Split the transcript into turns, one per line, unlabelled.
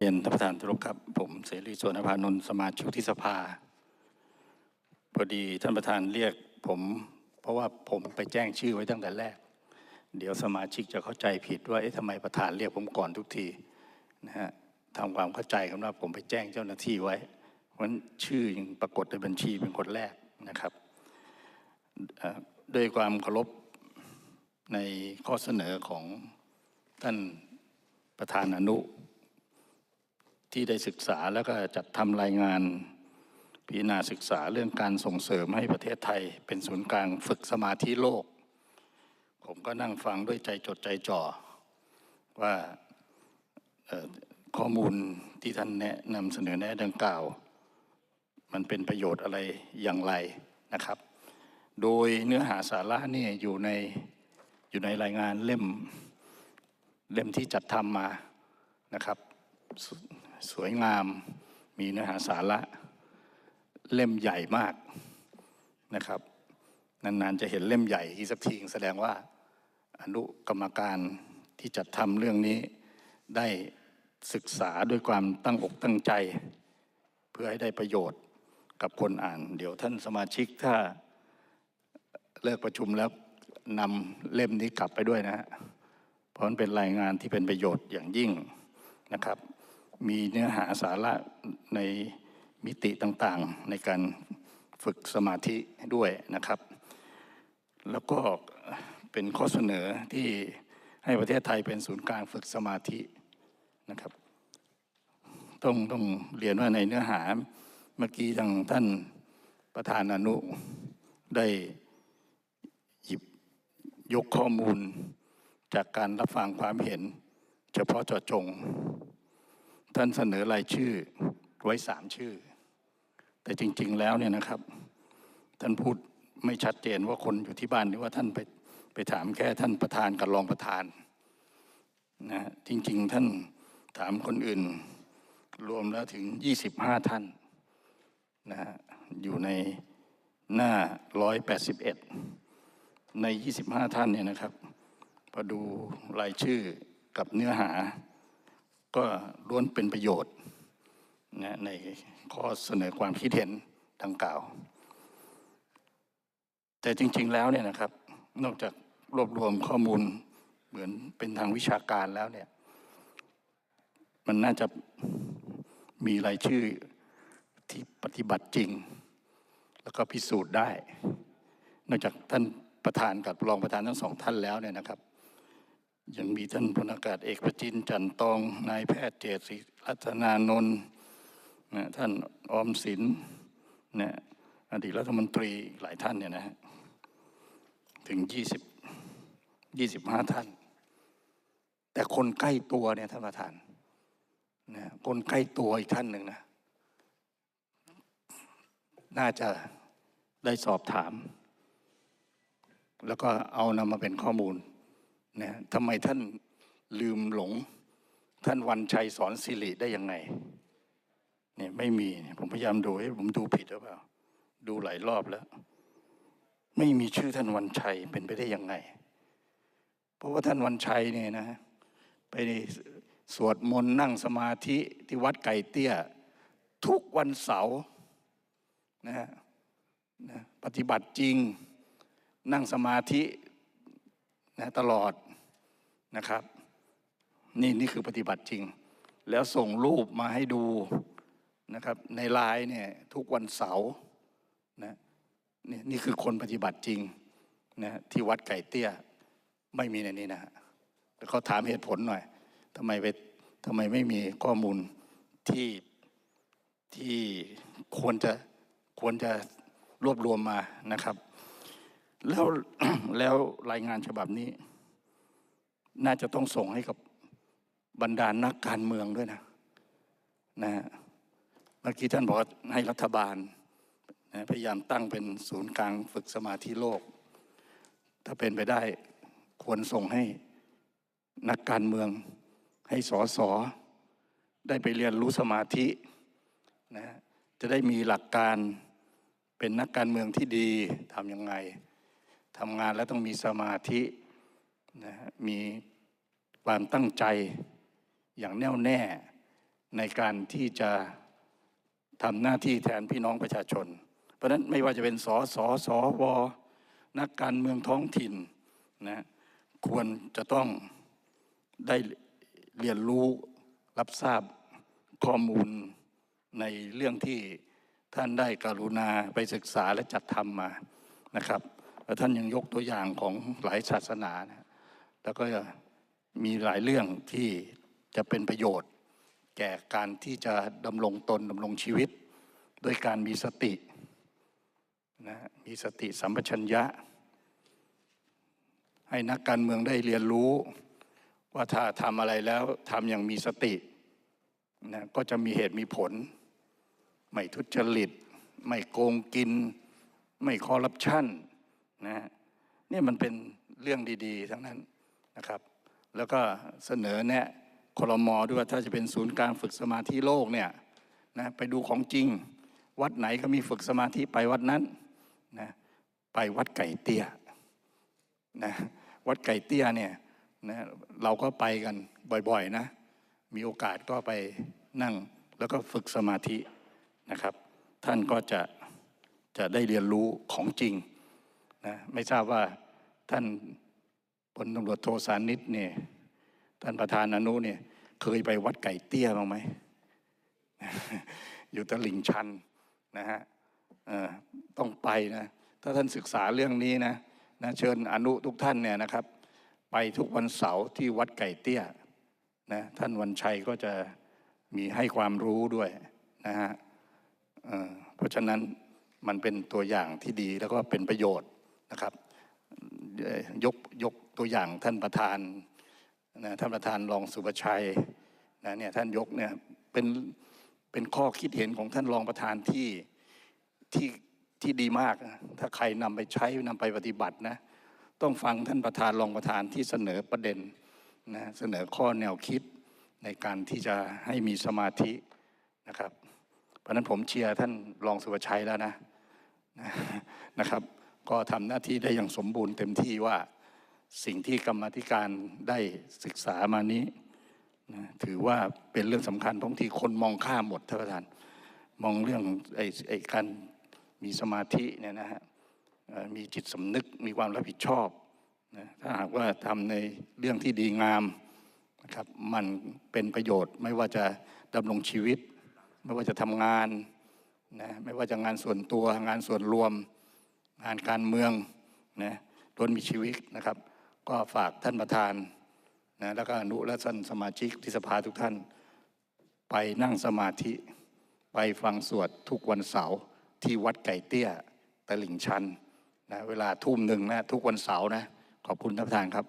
เรียนท่านประธานที่เครพครับ ผมเสรีสวนภานนท์สมาชิกที่สภา พอดีท่านประธานเรียกผม เพราะว่าผมไปแจ้งชื่อไว้ตั้งแต่แรก เดี๋ยวสมาชิกจะเข้าใจผิดว่าเอ๊ะทำไมประธานเรียกผมก่อนทุกทีนะฮะทำความเข้าใจกันว่าผมไปแจ้งเจ้าหน้าที่ไว้ เพราะฉะนั้นชื่อยังปรากฏในบัญชีเป็นคนแรกนะครับด้วยความเคารพในข้อเสนอของท่านประธานอนุ ที่ได้ศึกษาแล้วก็จัดทำรายงาน พิจารณาศึกษาเรื่องการส่งเสริมให้ประเทศไทย เป็นศูนย์กลางฝึกสมาธิโลก ผมก็นั่งฟังด้วยใจจดใจจ่อ ว่าข้อมูลที่ท่านแนะนำเสนอแนะดังกล่าว มันเป็นประโยชน์อะไรอย่างไรนะครับ โดยเนื้อหาสาระเนี่ยอยู่ในอยู่ในรายงานเล่มเล่มที่จัดทำมานะครับ สวยงามมีเนื้อหาสาระเล่มใหญ่มากนะครับ นานๆจะเห็นเล่มใหญ่อีกสักทีแสดงว่าอนุกรรมการที่จัดทำเรื่องนี้ได้ศึกษาด้วยความตั้งอกตั้งใจ เพื่อให้ได้ประโยชน์กับคนอ่าน เดี๋ยวท่านสมาชิกถ้าเลิกประชุมแล้วนำเล่มนี้กลับไปด้วยนะฮะเพราะมันเป็นรายงานที่เป็นประโยชน์อย่างยิ่งนะครับ มีเนื้อหาสาระในมิติต่างๆ ในการฝึกสมาธิด้วยนะครับ แล้วก็เป็นข้อเสนอที่ให้ประเทศไทยเป็นศูนย์กลางฝึกสมาธินะครับ ต้องต้องเรียนว่าในเนื้อหาเมื่อกี้ทางท่านประธานอนุได้หยิบยกข้อมูลจากการรับฟังความเห็น เฉพาะเจาะจง ท่านเสนอรายชื่อไว้สามชื่อ แต่จริง ๆ แล้วเนี่ยนะครับ ท่านพูดไม่ชัดเจนว่าคนอยู่ที่บ้านหรือว่าท่านไปไปถามแค่ท่านประธานกับรองประธานนะจริง ๆ ท่านถามคนอื่น รวมแล้วถึง 25 ท่านนะฮะอยู่ในหน้า 181 ใน 25 ท่านเนี่ยนะครับพอดูรายชื่อกับเนื้อหา ก็ล้วนเป็นประโยชน์นะในข้อเสนอความคิดเห็นดังกล่าว แต่จริง ๆแล้วเนี่ยนะครับ นอกจากรวบรวมข้อมูลเหมือนเป็นทางวิชาการแล้วเนี่ย มันน่าจะมีรายชื่อที่ปฏิบัติจริง แล้วก็พิสูจน์ได้ นอกจากท่านประธานกับรองประธานทั้งสองท่านแล้วเนี่ยนะครับ ยังมีท่านพลอากาศเอกประจินจันตอง นายแพทย์เจตศรีรัตนานนท์นะท่านออมสินนะอดีตรัฐมนตรีหลายท่านเนี่ยนะฮะถึงยี่สิบยี่สิบห้าท่าน แต่คนใกล้ตัวเนี่ยท่านประธานนะคนใกล้ตัวอีกท่านหนึ่งนะน่าจะได้สอบถาม แล้วก็เอานำมาเป็นข้อมูล นะทำไมท่านลืมหลง ท่านวันชัยสอนสิริได้ยังไงเนี่ยไม่มีผมพยายามดูให้ผมดูผิดหรือเปล่า ดูหลายรอบแล้ว ไม่มีชื่อท่านวันชัยเป็นไปได้ยังไง เพราะว่าท่านวันชัยเนี่ยนะ ไปสวดมนต์นั่งสมาธิที่วัดไก่เตี้ย ทุกวันเสาร์นะฮะนะปฏิบัติจริง นั่งสมาธิ นะตลอดนะครับ นี่นี่คือปฏิบัติจริง แล้วส่งรูปมาให้ดูนะครับ ในไลน์เนี่ยทุกวันเสาร์นะนี่นี่คือคนปฏิบัติจริงนะที่วัดไก่เตี้ยไม่มีในนี้นะแต่เขาถามเหตุผลหน่อยทำไมไปทำไมไม่มีข้อมูลที่ที่ควรจะควรจะรวบรวมมานะครับ แล้วแล้วรายงานฉบับนี้ น่าจะต้องส่งให้กับบรรดานักการเมืองด้วยนะนะฮะเมื่อกี้ท่านบอกให้รัฐบาลนะพยายามตั้งเป็นศูนย์กลางฝึกสมาธิโลก ถ้าเป็นไปได้ควรส่งให้นักการเมือง ให้สอสอได้ไปเรียนรู้สมาธินะฮะจะได้มีหลักการเป็นนักการเมืองที่ดีทำยังไง ทำงานแล้วต้องมีสมาธินะมีความตั้งใจอย่างแน่วแน่ในการที่จะทำหน้าที่แทนพี่น้องประชาชน เพราะนั้นไม่ว่าจะเป็นสสสวนักการเมืองท้องถิ่นนะควรจะต้องได้เรียนรู้รับทราบข้อมูลในเรื่องที่ท่านได้กรุณาไปศึกษาและจัดทำมานะครับ แล้วท่านยังยกตัวอย่างของหลายศาสนานะแล้วก็มีหลายเรื่องที่จะเป็นประโยชน์ แก่การที่จะดำรงตนดำรงชีวิต ด้วยการมีสตินะมีสติสัมปชัญญะ ให้นักการเมืองได้เรียนรู้ว่าถ้าทำอะไรแล้วทำอย่างมีสตินะก็จะมีเหตุมีผล ไม่ทุจริต ไม่โกงกิน ไม่คอร์รัปชัน นะนี่มันเป็นเรื่องดีๆ ทั้งนั้นนะครับ แล้วก็เสนอแนะคลมอด้วยว่าถ้าจะเป็นศูนย์กางฝึกสมาธิโลกเนี่ยนะไปดูของจริง วัดไหนก็มีฝึกสมาธิไปวัดนั้นนะไปวัดไก่เตี้ยนะวัดไก่เตี้ยเนี่ยนะเราก็ไปกันบ่อยๆนะ มีโอกาสก็ไปนั่งแล้วก็ฝึกสมาธินะครับ ท่านก็จะจะได้เรียนรู้ของจริง นะไม่ทราบว่าท่านพลตำรวจโทสานิตเนี่ยท่านประธานอนุเนี่ยเคยไปวัดไก่เตี้ยบ้างไหม อยู่ตลิ่งชันนะฮะต้องไปนะ ถ้าท่านศึกษาเรื่องนี้นะนะเชิญอนุทุกท่านเนี่ยนะครับ ไปทุกวันเสาร์ที่วัดไก่เตี้ยนะท่านวันชัยก็จะมีให้ความรู้ด้วยนะฮะเพราะฉะนั้นมันเป็นตัวอย่างที่ดีแล้วก็เป็นประโยชน์ นะครับยกยกตัวอย่างท่านประธานนะท่านประธานรองสุประชัยนะเนี่ยท่านยกเนี่ยเป็นเป็นข้อคิดเห็นของท่านรองประธานที่ที่ที่ดีมากนะถ้าใครนำไปใช้นำไปปฏิบัตินะต้องฟังท่านประธานรองประธานที่เสนอประเด็นนะเสนอข้อแนวคิดในการที่จะให้มีสมาธินะครับ เพราะนั้นผมเชียร์ท่านรองสุวชัยแล้วนะนะครับ ก็ทำหน้าที่ได้อย่างสมบูรณ์เต็มที่ว่าสิ่งที่กรรมธิการได้ศึกษามานี้นะถือว่าเป็นเรื่องสำคัญเพราะบางทีคนมองข้ามหมดท่านประธาน มองเรื่องไอ้ไอ้การมีสมาธิเนี่ยนะฮะมีจิตสำนึกมีความรับผิดชอบนะถ้าหากว่าทำในเรื่องที่ดีงามนะครับมันเป็นประโยชน์ไม่ว่าจะดำรงชีวิต ไม่ว่าจะทำงานนะไม่ว่าจะงานส่วนตัวงานส่วนรวม งานการเมืองนะล้วนมีชีวิตนะครับ ก็ฝากท่านประธานนะแล้วก็อนุและท่านสมาชิกที่สภาทุกท่าน ไปนั่งสมาธิ ไปฟังสวดทุกวันเสาร์ที่วัดไก่เตี้ยตลิ่งชันนะเวลาทุ่มหนึ่งนะทุกวันเสาร์นะขอบคุณท่านประธานครับ